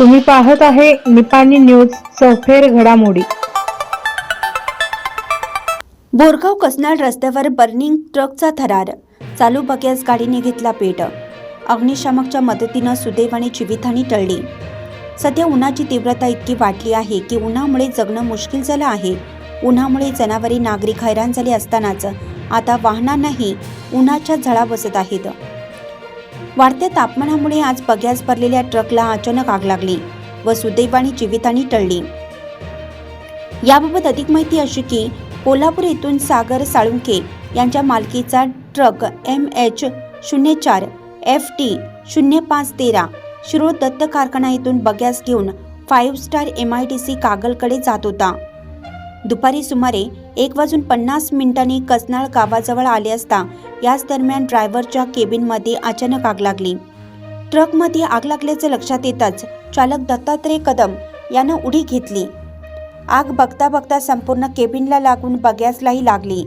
तुम्ही पाहत आहे निपाणी न्यूज चौफेर घडामोडी. बोरगाव कसनाळ रस्त्यावर बर्निंग ट्रकचा थरार. चालू बग्यास गाडीने घेतला पेट. अग्निशामकच्या मदतीनं सुदैवाने जीवितहानी टळली. सध्या उन्हाची तीव्रता इतकी वाढली आहे की उन्हामुळे जगणं मुश्किल झालं आहे. उन्हामुळे जनावरी नागरिक हैराण झाले असतानाच आता वाहनांनाही उन्हाच्या झळा बसत आहेत. वाढत्या तापमानामुळे आज बग्यास भरलेल्या ट्रकला अचानक आग लागली व सुदैवाने जीवितहानी टळली. याबाबत अधिक माहिती अशी की कोल्हापूर येथून सागर साळुंके यांच्या मालकीचा ट्रक एम एच शून्य चार एफ टी शून्य पाच तेरा शिरोळ दत्त कारखाना येथून बग्यास घेऊन five star M I T C कागलकडे जात होता. दुपारी सुमारे एक वाजून पन्नास मिनिटांनी कसनाळ गावाजवळ आले असता याच दरम्यान ड्रायव्हरच्या केबिनमध्ये अचानक आग लागली. ट्रकमध्ये आग लागल्याचं लक्षात येताच चालक दत्तात्रय कदम यानं उडी घेतली. आग बघता बघता संपूर्ण केबिनला लागून बग्यासलाही लागली.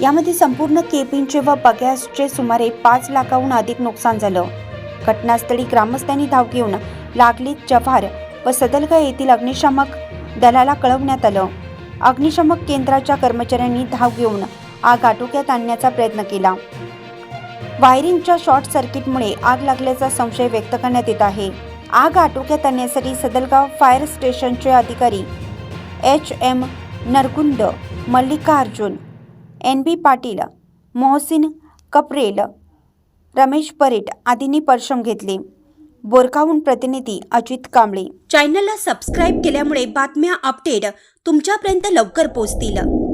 यामध्ये संपूर्ण केबिनचे व बग्यासचे सुमारे पाच लाखाहून अधिक नुकसान झालं. घटनास्थळी ग्रामस्थांनी धाव घेऊन लागलीत जव्हार व सदलगा येथील अग्निशामक दलाला कळवण्यात आलं. अग्निशमक केंद्राच्या कर्मचाऱ्यांनी धाव घेऊन आग आटोक्यात आणण्याचा प्रयत्न केला. वायरिंगच्या शॉर्ट सर्किटमुळे आग लागल्याचा संशय व्यक्त करण्यात येत आहे. आग आटोक्यात आणण्यासाठी सदलगाव फायर स्टेशनचे अधिकारी H. M. Nargund Mallikarjun N. B. Patil Mohsin Kaprel Ramesh Paret आदींनी परिश्रम घेतले. बोरकाहून प्रतिनिधी अजित कांबळे. चॅनलला सबस्क्राईब केल्यामुळे बातम्या अपडेट तुमच्यापर्यंत लवकर पोहोचतील.